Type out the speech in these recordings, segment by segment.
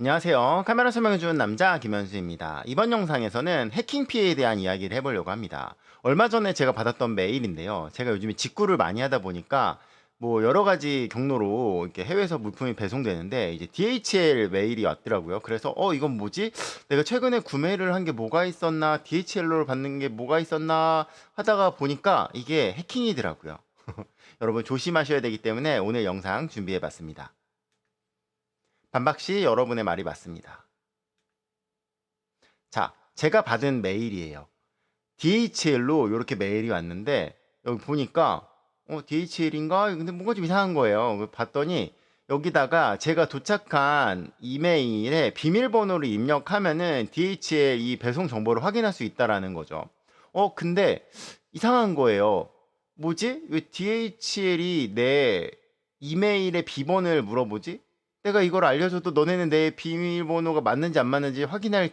안녕하세요. 카메라 설명해주는 남자 김현수입니다. 이번 영상에서는 해킹 피해에 대한 이야기를 해보려고 합니다. 얼마 전에 제가 받았던 메일인데요. 제가 요즘에 직구를 많이 하다 보니까 뭐 여러 가지 경로로 이렇게 해외에서 물품이 배송되는데 이제 DHL 메일이 왔더라고요. 그래서 어 이건 뭐지? 내가 최근에 구매를 한 게 뭐가 있었나? DHL로 받는 게 뭐가 있었나? 하다가 보니까 이게 해킹이더라고요. 여러분 조심하셔야 되기 때문에 오늘 영상 준비해봤습니다. 반박시 여러분의 말이 맞습니다. 자, 제가 받은 메일이에요. DHL로 이렇게 메일이 왔는데 여기 보니까 어, DHL인가? 근데 뭔가 좀 이상한 거예요. 봤더니 여기다가 제가 도착한 이메일에 비밀번호를 입력하면은 DHL 이 배송 정보를 확인할 수 있다라는 거죠. 어, 근데 이상한 거예요. 뭐지? 왜 DHL이 내 이메일의 비번을 물어보지? 내가 이걸 알려줘도 너네는 내 비밀번호가 맞는지 안 맞는지 확인할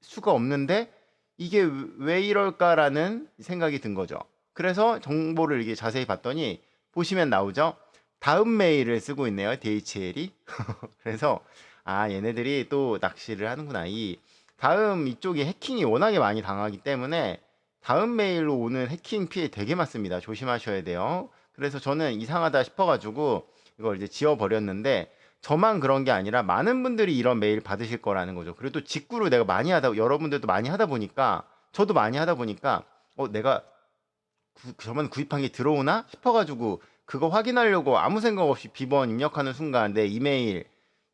수가 없는데 이게 왜 이럴까라는 생각이 든 거죠. 그래서 정보를 이게 자세히 봤더니 보시면 나오죠. 다음 메일을 쓰고 있네요. DHL이. 그래서 아 얘네들이 또 낚시를 하는구나. 이 다음 이쪽이 해킹이 워낙에 많이 당하기 때문에 다음 메일로 오는 해킹 피해 되게 많습니다. 조심하셔야 돼요. 그래서 저는 이상하다 싶어가지고 이걸 이제 지워버렸는데 저만 그런 게 아니라 많은 분들이 이런 메일 받으실 거라는 거죠. 그리고 또 직구를 내가 많이 하다 여러분들도 많이 하다 보니까 저도 많이 하다 보니까 어 내가 구, 저만 구입한 게 들어오나 싶어가지고 그거 확인하려고 아무 생각 없이 비번 입력하는 순간 내 이메일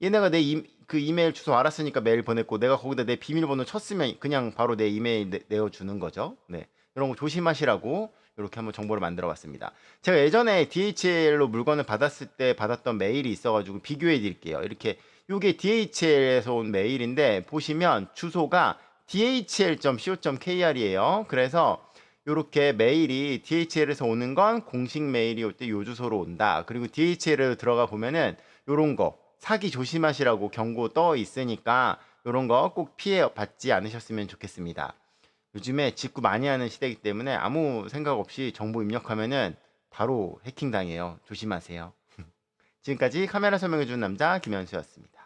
얘네가 내그 이메일 주소 알았으니까 메일 보냈고 내가 거기다 내 비밀번호 쳤으면 그냥 바로 내 이메일 내, 내어주는 거죠. 네 이런 거 조심하시라고 이렇게 한번 정보를 만들어 봤습니다. 제가 예전에 DHL로 물건을 받았을 때 받았던 메일이 있어가지고 비교해 드릴게요. 이렇게 이게 DHL에서 온 메일인데 보시면 주소가 dhl.co.kr이에요. 그래서 이렇게 메일이 DHL에서 오는 건 공식 메일이 올 때 요 주소로 온다. 그리고 DHL에 들어가 보면은 요런 거 사기 조심하시라고 경고 떠 있으니까 요런 거 꼭 피해 받지 않으셨으면 좋겠습니다. 요즘에 직구 많이 하는 시대이기 때문에 아무 생각 없이 정보 입력하면은 바로 해킹 당해요. 조심하세요. 지금까지 카메라 설명해주는 남자 김현수였습니다.